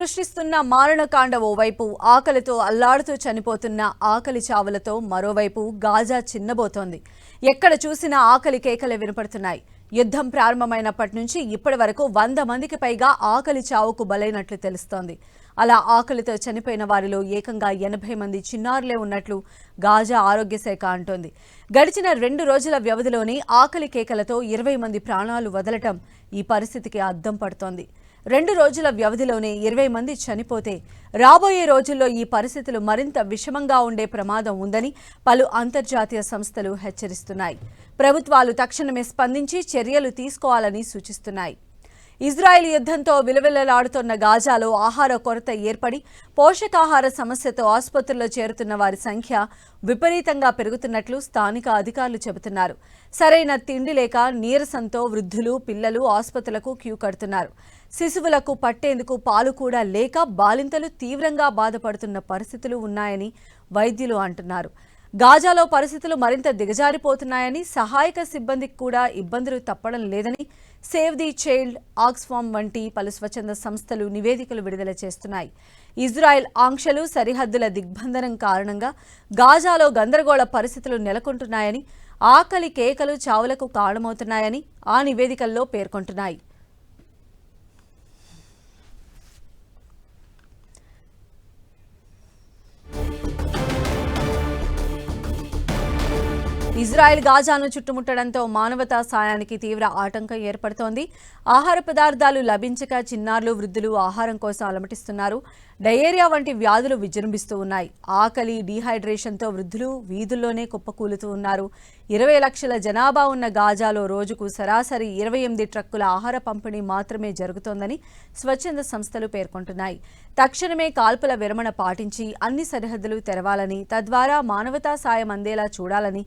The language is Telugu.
సృష్టిస్తున్న మారణకాండ ఓవైపు ఆకలితో అల్లాడుతూ చనిపోతున్న ఆకలి చావులతో మరోవైపు గాజా చిన్నబోతోంది. ఎక్కడ చూసినా ఆకలి కేకలే వినపడుతున్నాయి. యుద్ధం ప్రారంభమైనప్పటి నుంచి ఇప్పటి వరకు వంద మందికి పైగా ఆకలి చావుకు బలైనట్లు తెలుస్తోంది. అలా ఆకలితో చనిపోయిన వారిలో ఏకంగా ఎనభై మంది చిన్నారులే ఉన్నట్లు గాజా ఆరోగ్య శాఖ అంటోంది. గడిచిన రెండు రోజుల వ్యవధిలోనే ఆకలి కేకలతో ఇరవై మంది ప్రాణాలు వదలటం ఈ పరిస్థితికి అద్దం పడుతోంది. రెండు రోజుల వ్యవధిలోనే ఇరవై మంది చనిపోతే రాబోయే రోజుల్లో ఈ పరిస్థితులు మరింత విషమంగా ఉండే ప్రమాదం ఉందని పలు అంతర్జాతీయ సంస్థలు హెచ్చరిస్తున్నాయి. ప్రభుత్వాలు తక్షణమే స్పందించి చర్యలు తీసుకోవాలని సూచిస్తున్నాయి. ఇజ్రాయెల్ యుద్ధంతో విలవిలలాడుతున్న గాజాలో ఆహార కొరత ఏర్పడి పోషకాహార సమస్యతో ఆసుపత్రుల్లో చేరుతున్న వారి సంఖ్య విపరీతంగా పెరుగుతున్నట్లు స్థానిక అధికారులు చెబుతున్నారు. సరైన తిండి లేక నీరసంతో వృద్ధులు పిల్లలు ఆసుపత్రులకు క్యూ కడుతున్నారు. శిశువులకు పట్టేందుకు పాలు కూడా లేక బాలింతలు తీవ్రంగా బాధపడుతున్న పరిస్థితులు ఉన్నాయని వైద్యులు అంటున్నారు. గాజాలో పరిస్థితులు మరింత దిగజారిపోతున్నాయని సహాయక సిబ్బందికి కూడా ఇబ్బందులు తప్పడం లేదని సేవ్ ది చైల్డ్ ఆక్స్ఫామ్ వంటి పలు స్వచ్ఛంద సంస్థలు నివేదికలు విడుదల చేస్తున్నాయి. ఇజ్రాయెల్ ఆంక్షలు సరిహద్దుల దిగ్బంధనం కారణంగా గాజాలో గందరగోళ పరిస్థితులు నెలకొంటున్నాయని ఆకలి కేకలు చావులకు కారణమవుతున్నాయని ఆ నివేదికల్లో పేర్కొంటున్నాయి. ఇజ్రాయెల్ గాజాను చుట్టుముట్టడంతో మానవతా సాయానికి తీవ్ర ఆటంకం ఏర్పడుతోంది. ఆహార పదార్థాలు లభించక చిన్నారులు వృద్ధులు ఆహారం కోసం అలమటిస్తున్నారు. డయేరియా వంటి వ్యాధులు విజృంభిస్తూ ఉన్నాయి. ఆకలి డీహైడ్రేషన్తో వృద్ధులు వీధుల్లోనే కుప్పకూలుతూ ఉన్నారు. ఇరవై లక్షల జనాభా ఉన్న గాజాలో రోజుకు సరాసరి ఇరవై ఎనిమిది ట్రక్కుల ఆహార పంపిణీ మాత్రమే జరుగుతోందని స్వచ్ఛంద సంస్థలు పేర్కొంటున్నాయి. తక్షణమే కాల్పుల విరమణ పాటించి అన్ని సరిహద్దులు తెరవాలని తద్వారా మానవతా సాయం అందేలా చూడాలని